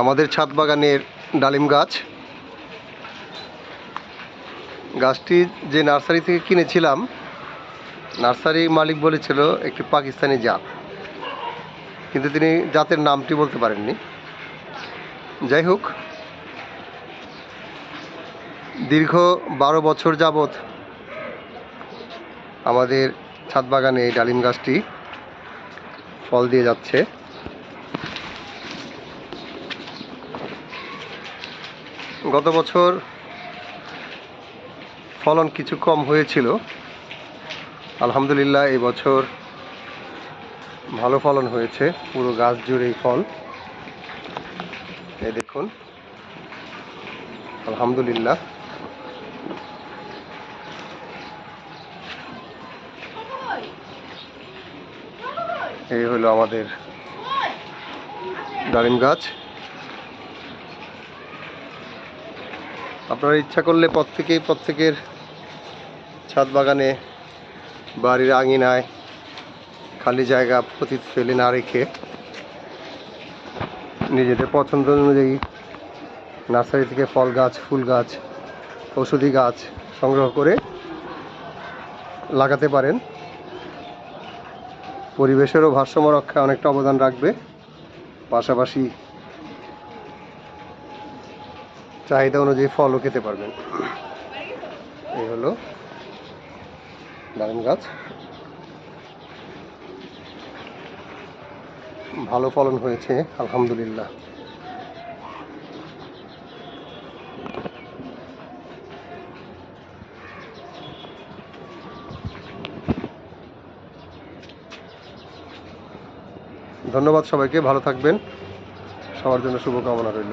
আমাদের ছাদ বাগানের ডালিম গাছ। গাছটি যে নার্সারি থেকে কিনেছিলাম, নার্সারি মালিক বলেছিল একটি পাকিস্তানি জাত। কিন্তু তিনি জাতের নামটি বলতে পারেননি। যাই হোক, দীর্ঘ বারো বছর যাবৎ আমাদের ছাদ বাগানে এই ডালিম গাছটি ফল দিয়ে যাচ্ছে। গত বছর ফলন কিছু কম হয়েছিল। আলহামদুলিল্লাহ, এই বছর ভালো ফলন হয়েছে, পুরো গাছ জুড়েই ফল। এই দেখুন, আলহামদুলিল্লাহ। এই হলো আমাদের ডালিম গাছ। আপনারা ইচ্ছা করলে প্রত্যেকেই প্রত্যেকের ছাদ বাগানে বাড়ির আঙিনায় খালি জায়গা পতিত ফেলে না রেখে নিজেদের পছন্দ অনুযায়ী নার্সারি থেকে ফল গাছ, ফুল গাছ, ঔষধি গাছ সংগ্রহ করে লাগাতে পারেন। পরিবেশেরও ভারসাম্য রক্ষায় অনেকটা অবদান রাখবে। পাশাপাশি চাহিদা অনুযায়ী ফলও খেতে পারবেন। এই হলো ডালিম গাছ। ভালো ফলন হয়েছে, আলহামদুলিল্লাহ। ধন্যবাদ সবাইকে, ভালো থাকবেন। সবার জন্য শুভকামনা রইল।